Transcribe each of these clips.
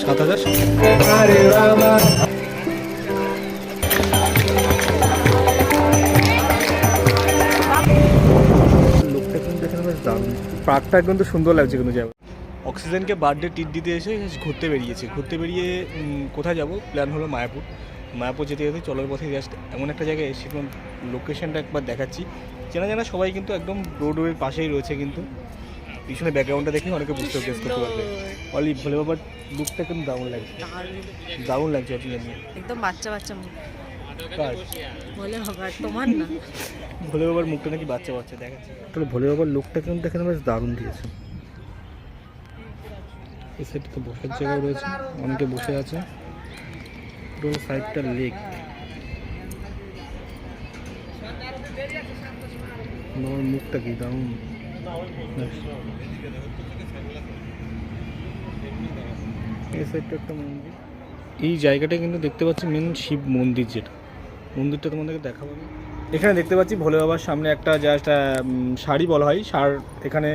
সাত হাজার দারুণ পার্কটা কিন্তু সুন্দর লাগছে কিন্তু যাবে। অক্সিজেনকে বার্থডে টিট দিতে এসে ঘুরতে বেরিয়েছে। ঘুরতে বেরিয়ে কোথায় যাব? প্ল্যান হলো মায়াপুর। মায়াপুর যেতে যেতে চলার পথে জাস্ট এমন একটা জায়গায় তোমার লোকেশনটা একবার দেখাচ্ছি। চেনা জানা সবাই কিন্তু একদম রোডওয়ের পাশেই রয়েছে কিন্তু। পিছনে ব্যাকগ্রাউন্ডটা দেখে অনেকে বুঝতে গেস করতে পারবে। অলি ভোলে বাবার লুকটা কিন্তু দারুণ লাগছে। দারুণ লাগছে অলি নিয়ে একদম বাচ্চা বাচ্চা মুখ। কার? বলে বাবা তোমার না? ভোলে বাবার মুখটা নাকি বাচ্চা বাচ্চা দেখাচ্ছে। তাহলে ভোলে বাবার লুকটা কিন্তু এখানে বেশ দারুণ দিয়েছে। এই সাইডে তো বসার জায়গা রয়েছে। অনেকে বসে আছে। পুরো সাইডটা লেক মুখটা কি দারুণ? এই একটা মন্দির। এই জায়গাটা কিন্তু দেখতে পাচ্ছি মেন শিব মন্দির যেটা। মন্দিরটা তোমাদেরকে দেখাবো এখানে দেখতে পাচ্ছি ভোলে বাবার সামনে একটা জাস্ট শাড়ি বলা হয়। সার এখানে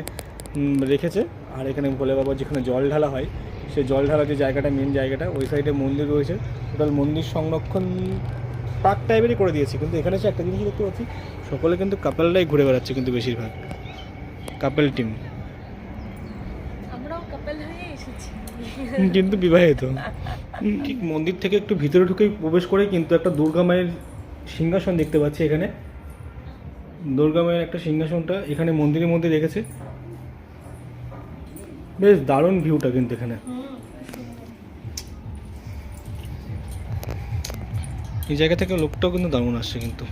রেখেছে। আর এখানে ভোলে বাবার যেখানে জল ঢালা হয় সেই জল ঢালা যে জায়গাটা মেন জায়গাটা, ওই সাইডে মন্দির রয়েছে। টোটাল মন্দির সংরক্ষণ পার্ক টাইপেরই করে দিয়েছে কিন্তু এখানে এসে একটা জিনিস দেখতে পাচ্ছি সকলে কিন্তু কাপেলরাই ঘুরে বেড়াচ্ছে কিন্তু বেশিরভাগ। কাপেল টিম কিন্তু বিবাহিত। ঠিক মন্দির থেকে একটু ভিতরে ঢুকে প্রবেশ করে কিন্তু একটা দুর্গা মায়ের সিংহাসন দেখতে পাচ্ছি এখানে। দুর্গা মায়ের একটা সিংহাসনটা এখানে মন্দিরের মধ্যে রেখেছে। বেশ দারুণ ভিউটা কিন্তু এখানে। এই জায়গা থেকে লোকটাও কিন্তু দারুণ আসছে কিন্তু।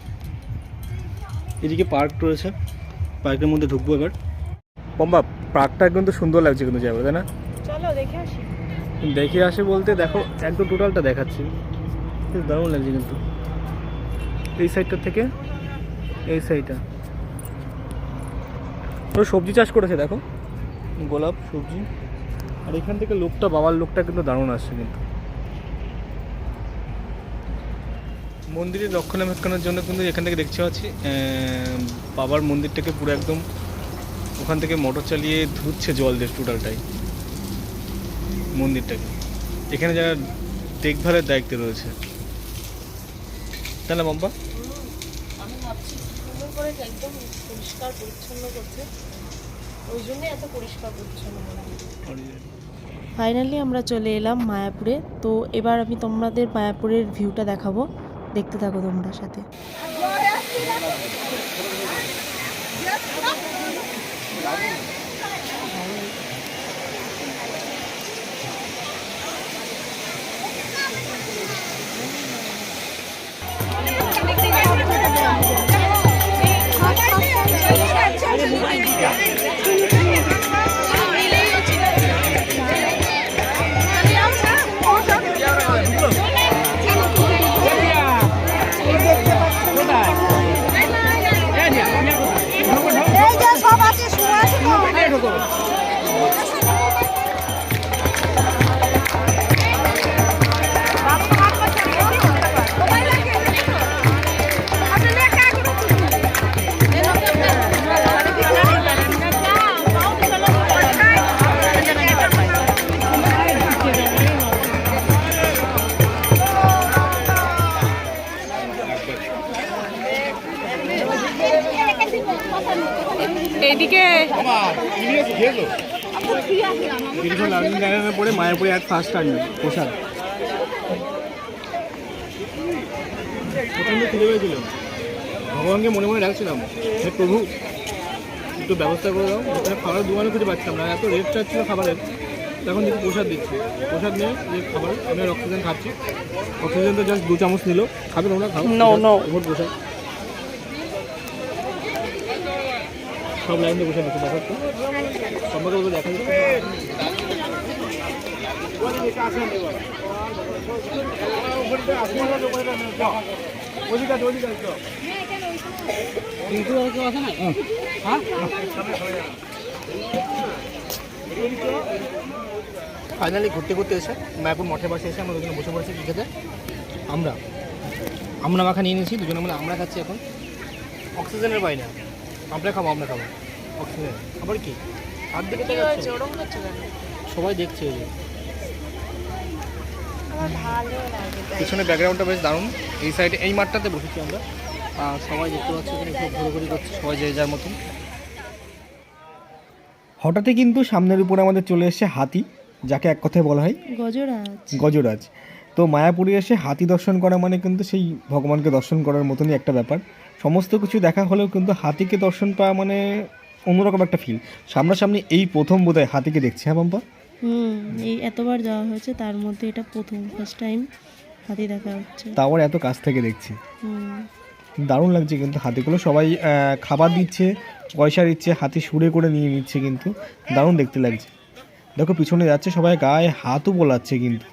এদিকে পার্ক রয়েছে পার্কের মধ্যে ঢুকবো এবার। পম্বা পার্কটা কিন্তু সুন্দর লাগছে কিন্তু যাবে তাই না? চলো দেখে আসি। দেখে আসে বলতে দেখো একদম টোটালটা দেখাচ্ছি। বেশ দারুণ লাগছে কিন্তু। এই সাইডটা থেকে এই সাইডটা। তো সবজি চাষ করেছে দেখো। গোলাপ সবজি। আর এখান থেকে লোকটা বাবার লোকটা কিন্তু দারুণ আসছে কিন্তু। মন্দিরের রক্ষণাবেক্ষণের জন্য কিন্তু এখান থেকে দেখতে পাচ্ছি বাবার মন্দিরটাকে পুরো একদম ওখান থেকে মোটর চালিয়ে ধুচ্ছে জল দিয়ে টোটালটাই মন্দিরটাকে। এখানে যারা দেখভালের দায়িত্বে রয়েছে। তাহলে মাম্পা আমি ভাবছি সুন্দর করে একদম পরিষ্কার পরিচ্ছন্ন করছে ওই জন্য এত পরিষ্কার পরিচ্ছন্ন ফাইনালি আমরা চলে এলাম মায়াপুরে। তো এবার আমি তোমাদের মায়াপুরের ভিউটা দেখাবো। দেখতে থাকো তোমরা সাথে। এই দীর্ঘ লার্নিং লাইনের পরে মায়াপুরে এক ফার্স্ট পোশাক পেয়েছিল ভগবানকে মনে মনে রাখছিলাম হে প্রভু একটু ব্যবস্থা করে দাও এখানে খাবার দোকানে খুঁজে পাচ্ছিলাম না। এত রেট চাচ্ছিল খাবারের। তখন দেখি প্রসাদ দিচ্ছি। প্রসাদ নিয়ে যে খাবার আমি অক্সিজেন খাচ্ছি। অক্সিজেন তো জাস্ট দু চামচ নিল। খাবে তোমরা খাও. ওপর প্রসাদ। সব লাইন দিয়ে বসে দিচ্ছে দেখো তো সম্পর্কে বলতে দেখা যাচ্ছে ফাইনালি ঘুরতে ঘুরতে এসে মায়াপুর মঠের পাশে এসে আমরা দুজনে বসে পড়েছি কি খেতে আমরা আমরা মাখা নিয়ে নিয়েছি দুজনে মানে আমরা খাচ্ছি এখন। অক্সিজেনের বাইরে আমরা খাব আমরা খাব। ওকে আবার কি? আর দিকে ওরম কেন? সবাই দেখছে তাই। পিছনে ব্যাকগ্রাউন্ডটা বেশ দারুণ। এই সাইডে এই মাঠটাতে বসেছি আমরা। আর সবাই দেখতে পাচ্ছি এখানে খুব ঘোরাঘুরি করছে সবাই যে যার মতন। হঠাৎই কিন্তু সামনের উপরে আমাদের চলে এসেছে হাতি যাকে এক কথায় বলা হয় গজরাজ। গজরাজ। তো মায়াপুরে এসে হাতি দর্শন করা মানে কিন্তু সেই ভগবানকে দর্শন করার মতনই একটা ব্যাপার। সমস্ত কিছু দেখা হলেও কিন্তু হাতিকে দর্শন পাওয়া মানে অন্যরকম একটা ফিল সামনাসামনি এই প্রথম বোধহয় হাতিকে দেখছি হ্যাঁ পাম্পা হুম এই এতবার যাওয়া হয়েছে তার মধ্যে এটা প্রথম ফার্স্ট টাইম হাতি দেখা হচ্ছে। তাও এত কাছ থেকে দেখছি। দারুণ লাগছে কিন্তু হাতিগুলো সবাই খাবার দিচ্ছে পয়সা দিচ্ছে হাতি সুরে করে নিয়ে নিচ্ছে কিন্তু দারুণ দেখতে লাগছে। দেখো পিছনে যাচ্ছে সবাই গায়ে হাতও বোলাচ্ছে কিন্তু।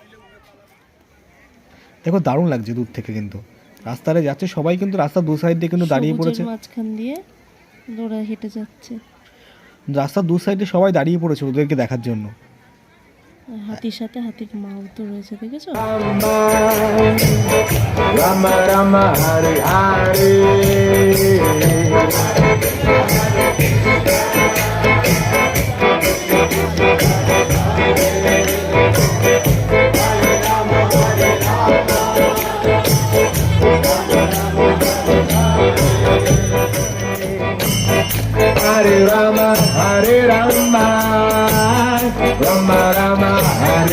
দেখো দারুণ লাগছে দূর থেকে কিন্তু। রাস্তায় যাচ্ছে সবাই কিন্তু রাস্তা দু সাইড দিয়ে কিন্তু দাঁড়িয়ে পড়েছে। মাঝখান দিয়ে দৌড়া হেঁটে যাচ্ছে। রাস্তার দু সাইডে সবাই দাঁড়িয়ে পড়েছে ওদেরকে দেখার জন্য। হাতির সাথে হাতির মাও তো রয়েছে দেখেছ? রাম রাম হরে Hare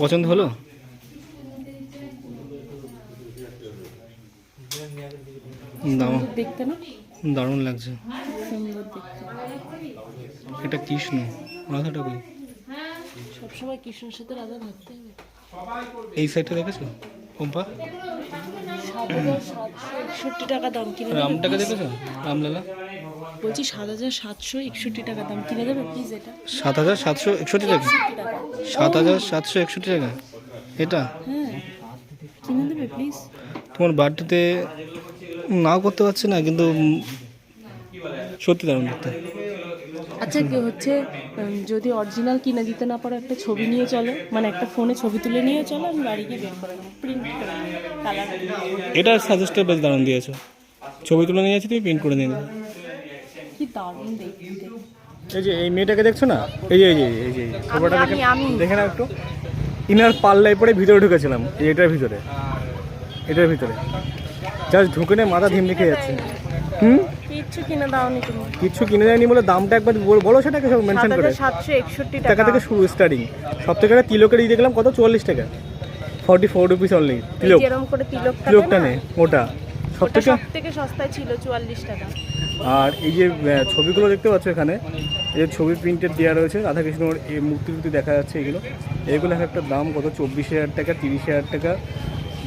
পছন্দ হলো? দেখতে না? দারুণ লাগছে। এটা কৃষ্ণ। রাধাটা কই সবসময় কৃষ্ণের সাথে রাধা থাকতে হবে। এই সাইডটা দেখেছ? পম্পা একষট্টি টাকা দাম কিনে রামটাকে দেখেছ? রামলালা? বলছি সাত হাজার সাতশো একষট্টি টাকা দাম। কিনে দেবে প্লিজ এটা? সাত হাজার সাতশো একষট্টি টাকা। সাত হাজার সাতশো একষট্টি টাকা। এটা? হ্যাঁ। কিনে দেবে প্লিজ তোমার বার্থডেতে নাও করতে পারছি না কিন্তু সত্যি দারুণ দেখতে আচ্ছা কি হচ্ছে যদি অরিজিনাল কিনে দিতে না পারো একটা ছবি নিয়ে চলো। মানে একটা ফোনে ছবি তুলে নিয়ে চলো আমি বাড়ি গিয়ে বের করে প্রিন্ট করে কালার এটা সাজেস্টটা বেশ দারুণ দিয়েছ। ছবি তুলে নিয়ে যাচ্ছি তুমি প্রিন্ট করে নিয়ে কি দারুণ দেখতে। এই যে এই মেয়েটাকে দেখছ না? এই যে এই যে এই যে খবরটা দেখে। দেখে না একটু। ইনার পাল্লায় পরে ভিতরে ঢুকেছিলাম এই এটার ভিতরে। এটার ভিতরে। জাস্ট ঢুকে নিয়ে মাথা ধিম লিখে যাচ্ছে। হুম? কিচ্ছু কিনে দাওনি তুমি। কিচ্ছু কিনে যায়নি বলে দামটা একবার বল- সেটাকে সব মেনশন করে। হাজার সাতশো একষট্টি টাকা। টাকা থেকে শুরু স্টার্টিং সব থেকে একটা তিলকের দেখলাম কত? চুয়াল্লিশ টাকা। ফর্টি ফোর রুপিস অনলি তিলক। যেরকম করে তিলক তিলকটা নে? ওটা। সব থেকে সস্তায় ছিল চুয়াল্লিশ টাকা। আর এই যে ছবিগুলো দেখতে পাচ্ছ এখানে এই যে ছবি প্রিন্টেড দেওয়া রয়েছে রাধাকৃষ্ণর এই মূর্তি টুর্তি দেখা যাচ্ছে এগুলো। এগুলো এক একটা দাম কত? চব্বিশ হাজার টাকা তিরিশ হাজার টাকা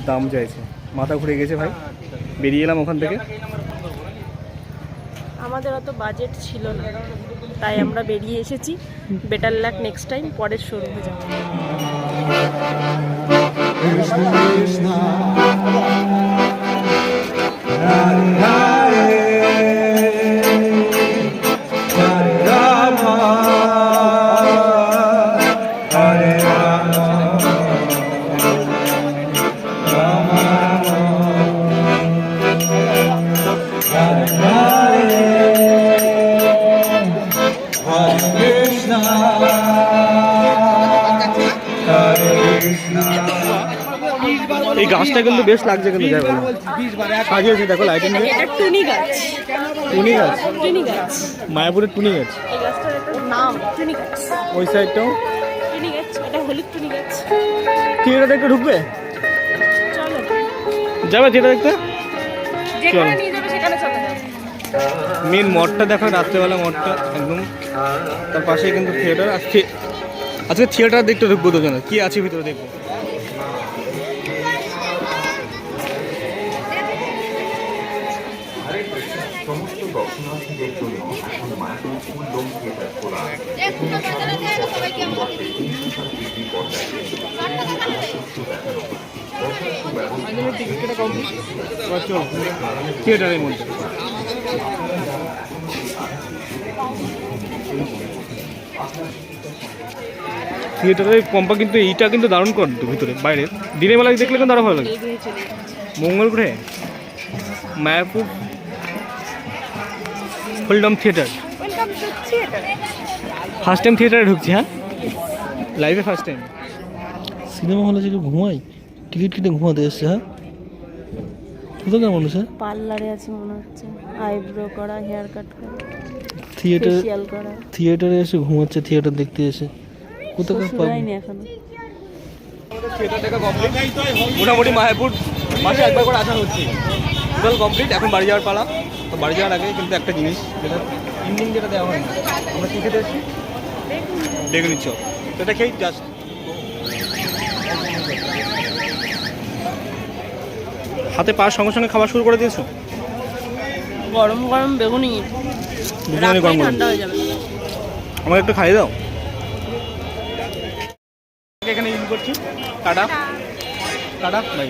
দাম চাইছে। মাথা ঘুরে গেছে ভাই। বেরিয়ে এলাম ওখান থেকে। আমাদের অত বাজেট ছিল না তাই আমরা বেরিয়ে এসেছি। বেটার লাক নেক্সট টাইম পরের শোরুমে যাব। এই গাছটা কিন্তু বেশ লাগছে কিন্তু যাই বলো সাজিয়েছে দেখো লাইটিং দিয়ে। টুনি গাছ। টুনি গাছ? টুনি গাছ। মায়াপুরের টুনি গাছ? এই গাছটার একটা নাম টুনি গাছ। ওই সাইডটাও? টুনি গাছ এটা হলুদ টুনি গাছ। থিয়েটার একটু ঢুকবে? চলো। যাবে থিয়েটার দেখতে? চলে। মেন মঠটা দেখো, রাত্রেবেলা মঠটা একদম। তার পাশে কিন্তু থিয়েটার আজকে আজকে থিয়েটার দেখতে ঢুকবো দুজনে। কি আছে ভিতরে দেখব? চলো থিয়েটারের মধ্যে। থিয়েটারের পম্পা কিন্তু এইটা কিন্তু দারুণ কর ভিতরে বাইরে। দিনের বেলা দেখলে কিন্তু আরও ভালো লাগে। মঙ্গল গ্রহে মায়াপুর হোলডম থিয়েটার। ফার্স্ট টাইম থিয়েটারে ঢুকছি হ্যাঁ? লাইভে ফার্স্ট টাইম। সিনেমা হলে যে কেউ ঘুমায় টিকিট কেটে ঘুমাতে এসছে হ্যাঁ? কোথাকার মানুষ হ্যাঁ? পার্লারে আছে মনে হচ্ছে। আইব্রো করা হেয়ার কাট করা থিয়েটার ফেসিয়াল করা। থিয়েটারে এসে ঘুমাচ্ছে থিয়েটার দেখতে এসে। কোথাকার পাবো? হয়নি এখনও। থিয়েটার দেখা কমপ্লিট মোটামুটি মায়াপুর মাসে একবার করে আসা হচ্ছে। টোটাল কমপ্লিট এখন বাড়ি যাওয়ার পালা। তো বাড়ি যাওয়ার আগে কিন্তু একটা জিনিস যেটা ইন্ডিং যেটা দেওয়া হয় না আমরা কী খেতে এসেছি বেগুনি চপ। তো এটা খেয়েই জাস্ট হাতে পাওয়ার সঙ্গে সঙ্গে খাওয়া শুরু করে দিয়েছ? গরম গরম বেগুনি। দুজনে গরম ঠান্ডা হয়ে যাবে। আমাকে একটু খাইয়ে দাও। এখানে ইন করছি। টাটা। টাটা। বাই